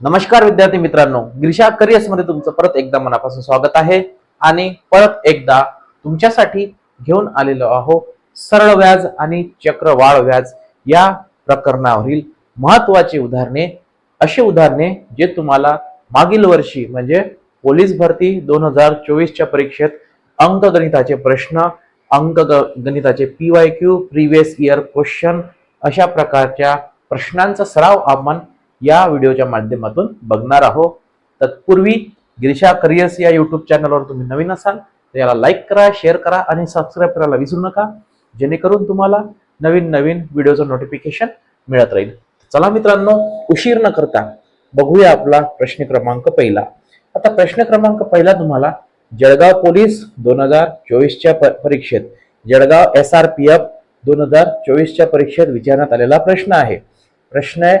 नमस्कार विद्यार्थी मित्रांनो गिरिशा करिअर्समध्ये तुमचं परत एकदा मनापासून स्वागत आहे. आणि परत एकदा तुमच्यासाठी घेऊन आलेलो आहो सरळ व्याज आणि चक्रवाढ व्याज या प्रकरणावरील महत्वाची उदाहरणे. अशी उदाहरणे जे तुम्हाला मागील वर्षी म्हणजे पोलीस भरती दोन हजार चोवीसच्या परीक्षेत अंकगणिताचे प्रश्न अंक गणिताचे P Y Q previous year question अशा प्रकारच्या प्रश्नांचा सराव आपण या व्हिडिओच्या माध्यमातून बघणार आहोत. तत्पूर्वी गिरीशा करिअर्स या यूट्यूब चॅनलवर तुम्ही नवीन असाल तर याला लाईक करा शेअर करा आणि सबस्क्राईब करायला विसरू नका जेणेकरून तुम्हाला नवीन नवीन व्हिडिओचं नोटिफिकेशन मिळत राहील. चला मित्रांनो उशीर न करता बघूया आपला प्रश्न क्रमांक पहिला. आता प्रश्न क्रमांक पहिला तुम्हाला जळगाव पोलीस दोन हजार चोवीसच्या प- परीक्षेत Jalgaon S R P F दोन हजार चोवीसच्या परीक्षेत विचारण्यात आलेला प्रश्न आहे. प्रश्न आहे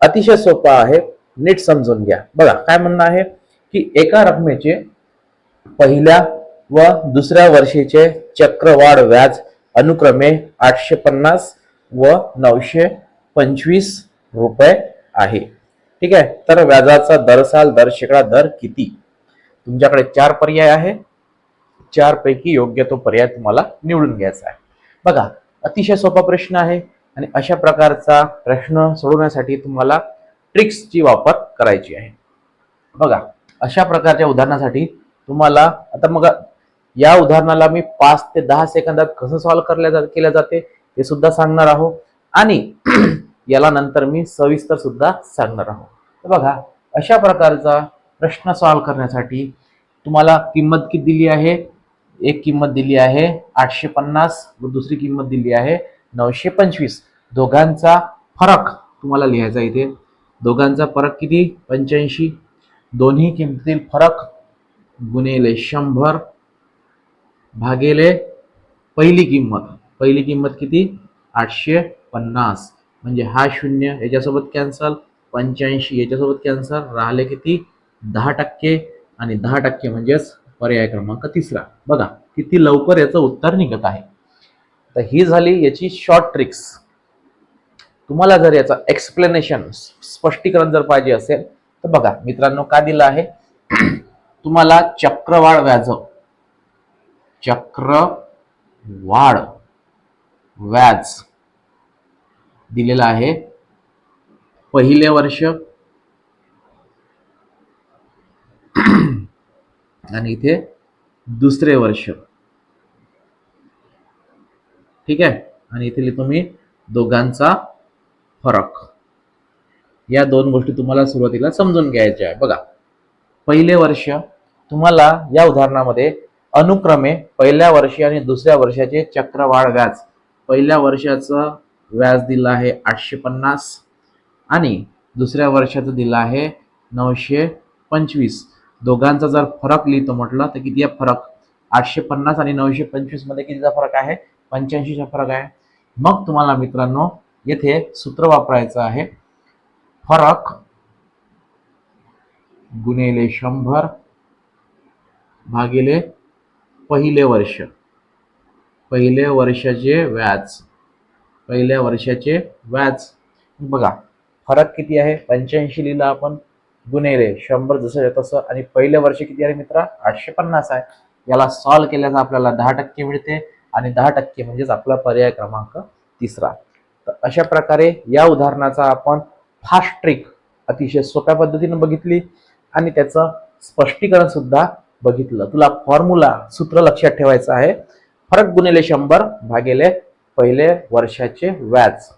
अतिशय सोपा आहे. नीट समजून घ्या. बघा काय म्हणणं आहे? की एका रकमेचे पहिल्या व दुसऱ्या वर्षीचे चक्रवाढ व्याज अनुक्रमे आठशे पन्नास व नऊशे पंचवीस रुपये आहे. ठीक आहे? तर व्याजाचा दर साल दर शेकडा दर किती? तुमच्याकडे चार पर्याय आहे. चार पैकी योग्य तो पर्याय तुम्हाला निवडून घ्यायचा आहे. बघा अतिशय सोपा प्रश्न आहे. आणि अशा प्रकारचा प्रश्न सोडवण्यासाठी तुम्हाला ट्रिक्सची वापर करायची आहे. बघा अशा प्रकारच्या उदाहरणासाठी तुम्हाला आता मग या उदाहरणाला मी पाच ते दहा सेकंदात कसं सॉल्व्ह करल्या जा केल्या जाते हे सुद्धा सांगणार आहोत. आणि याला नंतर मी सविस्तर सुद्धा सांगणार आहोत. तर बघा अशा प्रकारचा प्रश्न सॉल्व्ह करण्यासाठी तुम्हाला किंमत किती दिली आहे? एक किंमत दिली आहे आठशे पन्नास व दुसरी किंमत दिली आहे नऊशे पंचवीस. दोघांचा फरक तुम्हाला लिहायचा इथे. दोघांचा फरक किती? पंच्याऐंशी. दोन्ही किमतीतील फरक गुणेले शंभर भागेले पहिली किंमत. पहिली किंमत किती? आठशे पन्नास. म्हणजे हा शून्य याच्यासोबत कॅन्सल पंच्याऐंशी याच्यासोबत कॅन्सल राहिले किती? दहा टक्के. आणि दहा टक्के म्हणजेच पर्याय क्रमांक तिसरा. बघा किती लवकर याचं उत्तर निघत आहे. तर ही झाली याची शॉर्ट ट्रिक्स तुम्हाला जर याचं एक्सप्लेनेशन स्पष्टीकरण जर पाहिजे असेल तर बघा मित्रांनो का दिलं आहे? तुम्हाला चक्रवाढ व्याज. चक्रवाढ व्याज दिलेलं आहे. पहिले वर्ष आणि इथे दुसरे वर्ष. ठीक आहे? आणि इथे लिहितो मी दोघांचा फरक. या दोन गोष्टी तुम्हाला सुरुवातीला समजून घ्यायच्या आहे बघा पहिले वर्ष तुम्हाला या उदाहरणामध्ये अनुक्रमे पहिल्या वर्षी आणि दुसऱ्या वर्षाचे चक्रवाढ व्याज. पहिल्या वर्षाचं व्याज दिलं आहे आठशे पन्नास आणि दुसऱ्या वर्षाचं दिलं आहे नऊशे पंचवीस. दोघांचा जर फरक लिहितो म्हटलं तर किती आहे फरक? आठशे पन्नास आणि नऊशे पंचवीसमध्ये कितीचा फरक आहे? पंच्याऐंशीचा फरक आहे. मग तुम्हाला मित्रांनो येथे सूत्र वापरायचं आहे. फरक गुणेले शंभर भागिले पहिले वर्ष. पहिले वर्षाचे व्याज. पहिल्या वर्षाचे व्याज. बघा फरक किती आहे? पंच्याऐंशी लिहिलं आपण. गुणेले शंभर जसं तसं. आणि पहिले वर्ष किती आहे मित्रा? आठशे पन्नास आहे. याला सॉल्व केल्याचं आपल्याला दहा टक्के मिळते. आणि दहा टक्के म्हणजेच आपला पर्याय क्रमांक तिसरा. तर अशा प्रकारे या उदाहरणाचा आपण फास्ट ट्रिक अतिशय सोप्या पद्धतीने बघितली आणि त्याचं स्पष्टीकरण सुद्धा बघितलं. तुला फॉर्म्युला सूत्र लक्षात ठेवायचं आहे. फरक गुणिले शंभर भागिले पहिले वर्षाचे व्याज.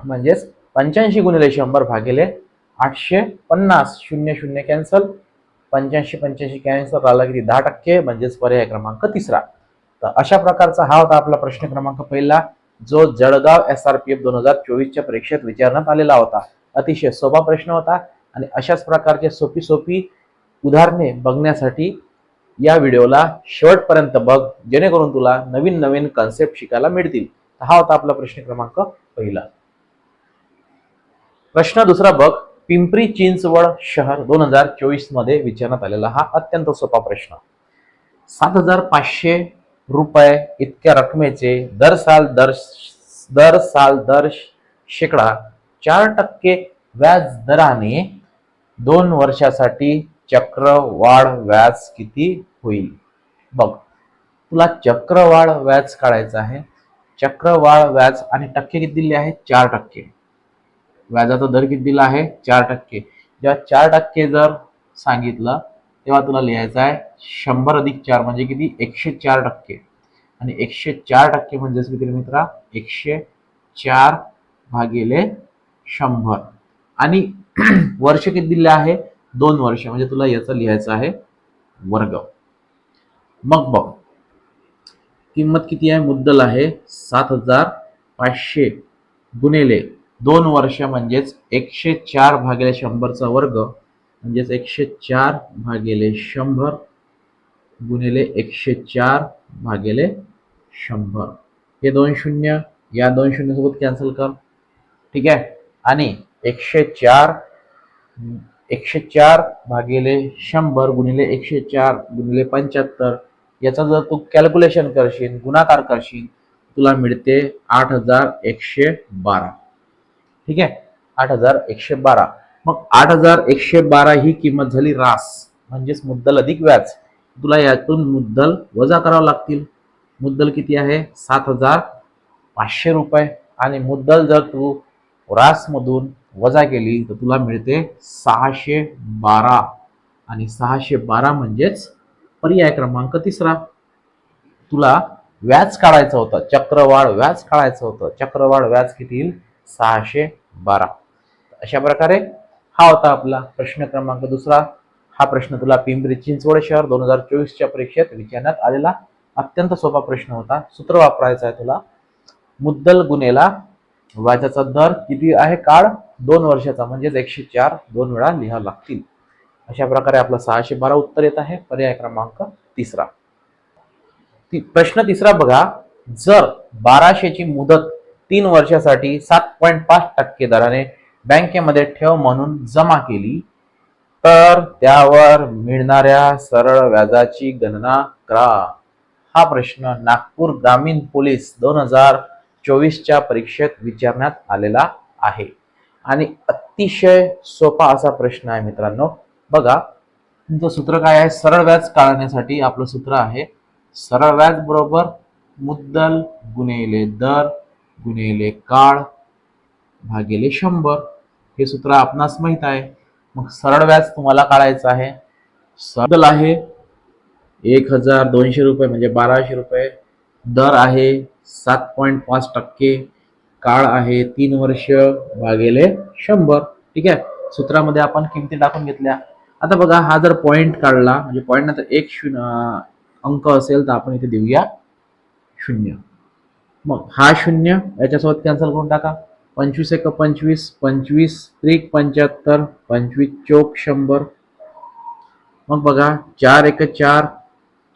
म्हणजेच पंच्याऐंशी गुणिले शंभर भागिले आठशे पन्नास. शून्य शून्य कॅन्सल पंच्याऐंशी पंच्याऐंशी कॅन्सल राहिला किती दहा टक्के म्हणजेच पर्याय क्रमांक तिसरा. तर अशा प्रकारचा हा होता आपला प्रश्न क्रमांक पहिला जो Jalgaon S R P F दोन हजार चोवीसच्या परीक्षेत विचारण्यात आलेला होता. अतिशय सोपा प्रश्न होता आणि अशाच प्रकारचे सोपी सोपी उदाहरणे बघण्यासाठी या व्हिडिओला शेवटपर्यंत बघ जेणेकरून तुला नवीन नवीन कन्सेप्ट शिकायला मिळतील. हा होता आपला प्रश्न क्रमांक पहिला. प्रश्न दुसरा बघ पिंपरी चिंचवड शहर दोन हजार चोवीसमध्ये विचारण्यात आलेला हा अत्यंत सोपा प्रश्न. सात हजार पाचशे रुपये इतक्या रकमेचे दर साल दर दर साल दर शेकडा चार टक्के व्याज दराने दोन वर्षासाठी चक्रवाढ व्याज किती होईल? बघ तुला चक्रवाढ व्याज काढायचं आहे. चक्रवाढ व्याज आणि टक्के किती दिले आहे चार टक्के. व्याजाचा दर किती दिला आहे? चार टक्के. जेव्हा चार टक्के जर सांगितलं तेव्हा तुला लिहायचं आहे शंभर अधिक चार म्हणजे किती? एकशे चार टक्के. आणि एकशे चार टक्के म्हणजेच किती मित्रा एकशे चार भागिले शंभर. आणि वर्ष किती दिले आहे? दोन वर्ष म्हणजे तुला याचं लिहायचं आहे वर्ग. मग बघ किंमत किती आहे? मुद्दल आहे सात हजार पाचशे गुणिले दोन वर्ष म्हणजेच एकशे चार भागिले शंभरचा वर्ग. म्हणजेच एकशे चार भागिले शंभर गुणिले एकशे चार भागिले शंभर. हे दोन शून्य या दोन शून्यसोबत कॅन्सल कर. ठीक आहे? आणि एकशे चार एकशे चार भागिले शंभर गुणिले एकशे चार गुणिले पंच्याहत्तर याचा जर तू कॅल्क्युलेशन करशील गुणाकार करशील तुला मिळते आठ हजार एकशे बारा. ठीक आहे? आठ हजार एकशे बारा. मग आठ हजार एकशे बारा ही किंमत झाली रास. म्हणजेच मुद्दल अधिक व्याज. तुला यातून मुद्दल वजा करावं लागतील. मुद्दल किती आहे? सात हजार पाचशे रुपये. आणि मुद्दल जर तू रासमधून वजा केली तर तुला मिळते सहाशे बारा. आणि सहाशे बारा म्हणजेच पर्याय क्रमांक तिसरा. तुला व्याज काढायचं होतं. चक्रवाढ व्याज काढायचं होतं. चक्रवाढ व्याज किती येईल? सहाशे बारा. अशा प्रकारे हा होता आपला प्रश्न क्रमांक दुसरा. हा प्रश्न तुला पिंपरी चिंचवड शहर दोन हजार चोवीसच्या परीक्षेत विचारण्यात आलेला अत्यंत सोपा प्रश्न होता. सूत्र वापरायचा आहे तुला. मुद्दल गुन्हेला व्याजाचा दर किती आहे काळ? दोन वर्षाचा म्हणजेच एकशे चार दोन वेळा लिहावं लागतील. अशा प्रकारे आपला सहाशे बारा उत्तर येत आहे. पर्याय क्रमांक तिसरा. ती प्रश्न तिसरा बघा. जर बाराशेची मुदत तीन वर्षासाठी सात पॉईंट पाच टक्के दराने बँकेमध्ये ठेव म्हणून जमा केली तर त्यावर मिळणाऱ्या सरळ व्याजाची गणना करा. हा प्रश्न नागपूर ग्रामीण पोलीस दोन हजार चोवीसच्या परीक्षेत विचारण्यात आलेला आहे. आणि अतिशय सोपा असा प्रश्न आहे मित्रांनो. बघा तुमचं सूत्र काय आहे? सरळ व्याज काढण्यासाठी आपलं सूत्र आहे. सरळ व्याज बरोबर मुद्दल गुणिले दर गुणिले काळ भागिले शंभर. हे सूत्र आपणास माहीत आहे. मग सरळ व्याज तुम्हाला काढायचं आहे. सरळ आहे एक हजार दोनशे रुपये म्हणजे बाराशे रुपये. दर आहे सात पॉईंट पाच टक्के. काळ आहे तीन वर्ष भागेले शंभर. ठीक आहे? सूत्रामध्ये आपण किमती टाकून घेतल्या. आता बघा हा जर पॉईंट काढला म्हणजे पॉईंट नंतर एक शून्य अंक असेल तर आपण इथे देऊया शून्य. मग हा शून्य याच्यासोबत कॅन्सल करून टाका. पंचवीस एक पंचवीस पंचवीस त्रिक पंच्याहत्तर पंचवीस चौक शंभर. मग बघा चार एक चार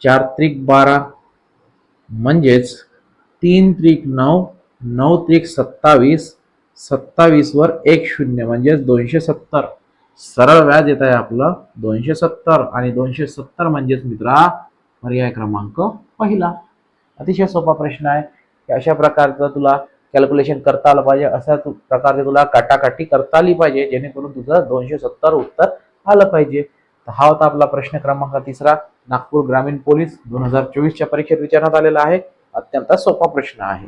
चार त्रिक बारा. म्हणजेच तीन त्रिक नऊ नऊ त्रिक सत्तावीस सत्तावीसवर एक शून्य म्हणजेच दोनशे सत्तर. सरळ व्याज येत आहे आपलं दोनशे सत्तर आणि दोनशे सत्तर म्हणजेच मित्रा पर्याय क्रमांक पहिला. अतिशय सोपा प्रश्न आहे. की अशा प्रकारचा तुला कॅल्क्युलेशन करता आलं पाहिजे. अशा तू प्रकारचे तुला काटाकाटी करता आली पाहिजे जेणेकरून तुझं दोनशे सत्तर उत्तर आलं पाहिजे. हा होता आपला प्रश्न क्रमांक तिसरा. नागपूर ग्रामीण पोलीस दोन हजार चोवीसच्या परीक्षेत विचारण्यात आलेला आहे. अत्यंत सोपा प्रश्न आहे.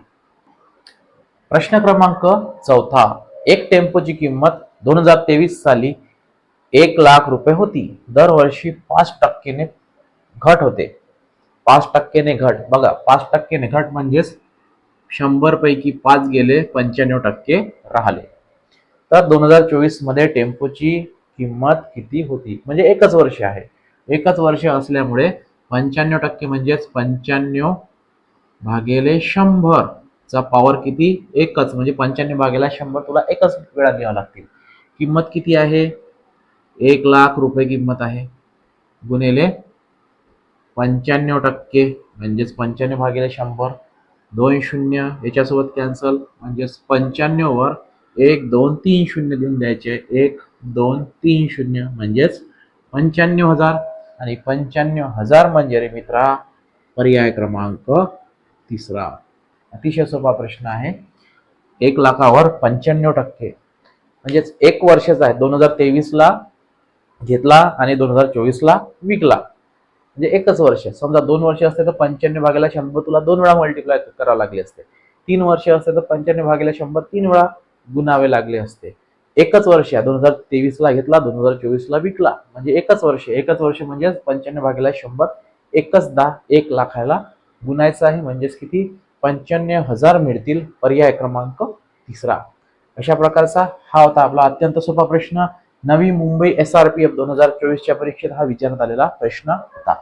प्रश्न क्रमांक चौथा. एक टेम्पोची किंमत दोन हजार तेवीस साली एक लाख रुपये होती. दरवर्षी पाच टक्केने घट होते. पाच टक्केने घट. बघा पाच टक्केने घट म्हणजेच शंभरपैकी पाच गेले पंच्याण्णव टक्के राहिले. तर दोन हजार चोवीसमध्ये टेम्पोची किंमत किती होती? म्हणजे एकच वर्ष आहे. एकच वर्ष असल्यामुळे पंच्याण्णव टक्के म्हणजेच पंच्याण्णव भागेले शंभर चा पॉवर किती? एकच. म्हणजे पंच्याण्णव भागेला शंभर तुला एकच वेळा घ्यावं लागतील. किंमत किती आहे? एक लाख रुपये किंमत आहे. गुणिले पंच्याण्णव टक्के म्हणजेच पंच्याण्णव भागेले शंभर. दोन शून्य याच्यासोबत कॅन्सल म्हणजेच पंच्याण्णववर एक दोन तीन शून्य देऊन द्यायचे. एक दोन तीन शून्य. म्हणजेच पंच्याण्णव हजार. आणि पंच्याण्णव हजार म्हणजे रे मित्रा पर्याय क्रमांक तिसरा. अतिशय सोपा प्रश्न आहे. एक लाखावर पंच्याण्णव टक्के. म्हणजेच एक वर्षाचा आहे. दोन हजार तेवीसला घेतला आणि दोन हजार चोवीसला विकला. म्हणजे एकच वर्ष. समजा दोन वर्ष असते तर पंच्याण्णव भागेला शंभर तुला दोन वेळा मल्टिप्लाय करावे लागले असते. तीन वर्ष असते तर पंच्याण्णव भागेला शंभर तीन वेळा गुणावे लागले असते. एकच वर्ष दोन हजार तेवीसला घेतला दोन हजार चोवीसला विकला. म्हणजे एकच वर्ष. एकच वर्ष म्हणजे पंच्याण्णव भागेला शंभर एकच दहा एक लाखाला गुणायचं आहे. म्हणजेच किती? पंच्याण्णव हजार मिळतील पर्याय क्रमांक तिसरा. अशा प्रकारचा हा होता आपला अत्यंत सोपा प्रश्न. Navi Mumbai S R P F दोन हजार चोवीसच्या परीक्षेत हा विचारण्यात आलेला प्रश्न होता.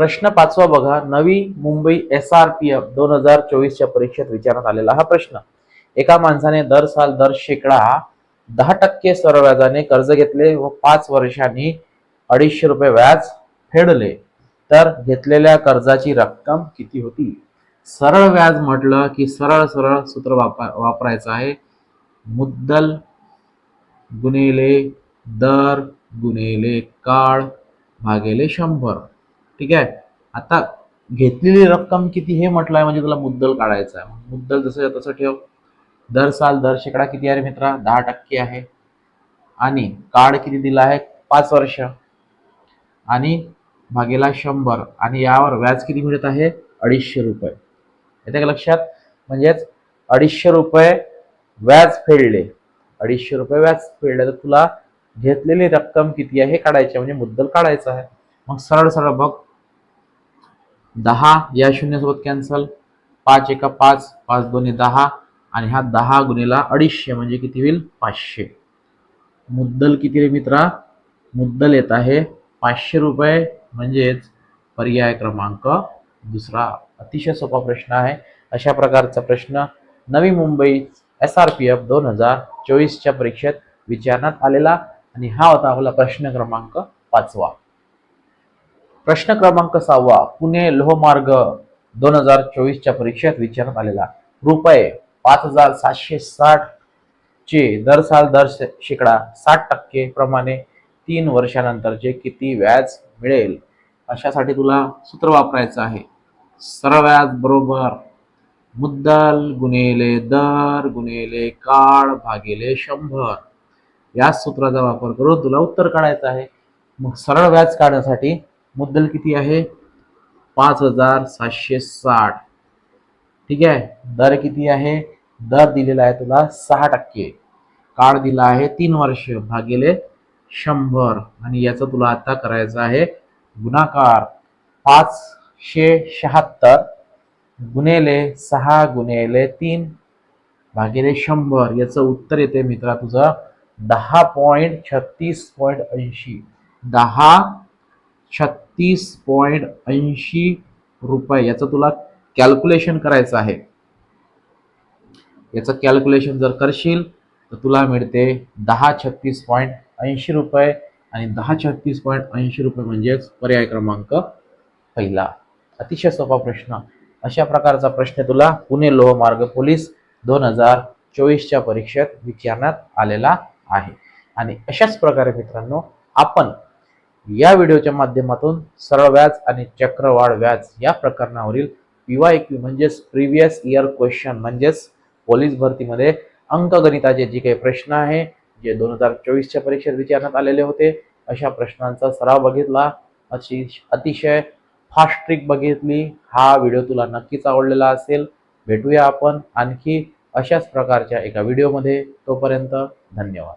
प्रश्न पाचवा बघा. Navi Mumbai S R P F दोन हजार चोवीसच्या परीक्षेत विचारण्यात आलेला हा प्रश्न. एका माणसाने दर साल दर शेकडा दहा टक्के सरळ व्याजाने कर्ज घेतले व पाच वर्षांनी अडीचशे रुपये व्याज फेडले. तर घेतलेल्या कर्जाची रक्कम किती होती? सरळ व्याज म्हटलं की सरळ सरळ सूत्र वापर वापरायचं आहे. मुद्दल गुणेले दर गुणेले काळ भागेले शंभर. ठीक आहे? आता घेतलेली रक्कम किती हे म्हटलं आहे म्हणजे तुला मुद्दल काढायचं आहे. मुद्दल जसं तसं ठेव. दर साल दर शेकडा किती आहे रे मित्रा? दहा टक्के आहे. आणि काळ किती दिला आहे? पाच वर्ष. आणि भागेला शंभर. आणि यावर व्याज किती मिळत आहे? अडीचशे रुपये. येते का लक्षात? म्हणजेच अडीचशे रुपये व्याज फेडले. अडीचशे रुपये व्याज फेडले. तर तुला घेतलेली रक्कम किती आहे हे काढायची आहे, म्हणजे मुद्दल काढायचं आहे. मग सरळ सरळ बघ. दहा या शून्यासोबत कॅन्सल पाच एका पाच पाच दोन्ही दहा. आणि हा दहा गुन्हेला अडीचशे म्हणजे किती होईल? पाचशे. मुद्दल किती रे मित्रा? मुद्दल येत आहे पाचशे रुपये म्हणजेच पर्याय क्रमांक दुसरा अतिशय सोपा प्रश्न आहे. अशा प्रकारचा प्रश्न Navi Mumbai S R P F दोन हजार चोवीसच्या परीक्षेत विचारण्यात आलेला. आणि हा होता आपला प्रश्न क्रमांक पाचवा. प्रश्न क्रमांक सहावा पुणे लोहमार्ग दोन हजार चोवीसच्या परीक्षेत विचारण्यात आलेला. रुपये पाच हजार सातशे साठ चे दर साल दर शेकडा साठ टक्के प्रमाणे तीन वर्षानंतरचे किती व्याज मिळेल? अशासाठी तुला सूत्र वापरायचं आहे. सरळ व्याज बरोबर. मुद्दल गुणेले दर गुणेले काळ भागिले शंभर. या सूत्राचा वापर करून तुला उत्तर काढायचं आहे. मग सरळ व्याज काढण्यासाठी मुद्दल किती आहे? पाच हजार सातशे साठ. ठीक आहे? दर किती आहे? दर दिलेला आहे तुला सहा टक्के. काळ दिला आहे तीन वर्ष. भागिले शंभर. आणि याचं तुला आता करायचं आहे गुणाकार. पाचशे शहात्तर गुणेले सहा गुणेले तीन भागिले शंभर. याचं उत्तर येते मित्रा तुझं दहा पॉईंट छत्तीस पॉईंट ऐंशी. दहा छत्तीस पॉईंट ऐंशी रुपये. याचं तुला कॅल्क्युलेशन करायचं आहे. याचं कॅल्क्युलेशन जर करशील तर तुला मिळते दहा छत्तीस पॉईंट ऐंशी रुपये. आणि दहा छत्तीस पॉईंट ऐंशी रुपये म्हणजेच पर्याय क्रमांक पहिला. अतिशय सोपा प्रश्न. अशा प्रकारचा प्रश्न तुला पुणे लोहमार्ग पोलीस दोन हजार चोवीसच्या परीक्षेत विचारण्यात आलेला आहे. आणि अशाच प्रकारे मित्रांनो आपण या व्हिडिओच्या माध्यमातून सरळ व्याज आणि चक्रवाढ व्याज या प्रकरणावरील पीवाय क्यू म्हणजेच प्रिव्हियस इयर क्वेश्चन म्हणजेच पोलीस भरतीमध्ये अंकगणिताचे जे काही प्रश्न आहे जे दोन हजार चोवीसच्या परीक्षेत विचारण्यात आलेले होते अशा प्रश्नांचा सराव बघितला. अशी अतिशय फास्ट ट्रिक बघितली. हा व्हिडिओ तुला नक्कीच आवडलेला असेल. भेटूया आपण आणखी अशाच प्रकारच्या एका व्हिडिओमध्ये. तोपर्यंत धन्यवाद.